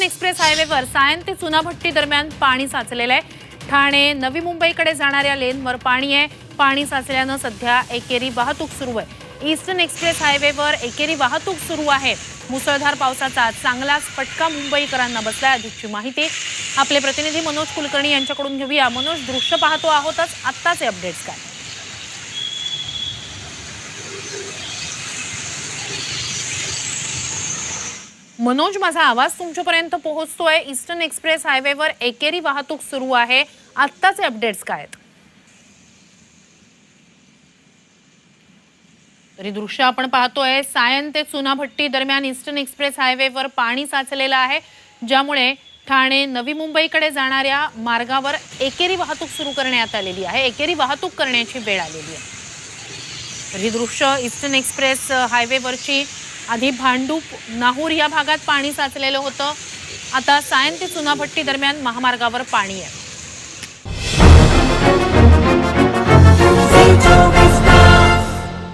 Eastern express हायवेवर सायन ते चुनाभट्टी दरम्यान पाणी साचलेलं आहे. ठाणे नवी मुंबईकडे जाणाऱ्या लेनवर पाणी आहे. पाणी साचल्यानं सध्या एकेरी वाहतूक सुरू आहे. ईस्टर्न एक्सप्रेस हायवेवर एकेरी वाहतूक सुरू आहे. मुसळधार पावसाचा चांगलाच फटका मुंबईकरांना बसलाय अधिकची माहिती. आपले प्रतिनिधी मनोज कुलकर्णी यांच्याकडून घेऊया. मनोज दृश्य पाहतो आहोतच. आत्ताचे अपडेट्स काय? मनोज माझा आवाज तुमच्यापर्यंत पोहोचतोय. ईस्टर्न एक्सप्रेस हायवेवर एकेरी वाहतूक सुरू आहे. आत्ताचे अपडेट्स काय आहेत? तरी दृश्य आपण पाहतोय. सायन ते चुनाभट्टी दरम्यान ईस्टर्न एक्सप्रेस हायवेवर पाणी साचलेलं आहे. ज्यामुळे ठाणे नवी मुंबईकडे जाणाऱ्या मार्गावर एकेरी वाहतूक सुरू करण्यात आलेली आहे. एकेरी वाहतूक करण्याची वेळ आलेली आहे. तर ही दृश्य ईस्टर्न एक्सप्रेस हायवेवरची आधी भांडूप नाहूर या भागात पाणी साचलेलं होतं. आता सायन ते चुनाभट्टी दरम्यान महामार्गावर पाणी आहे.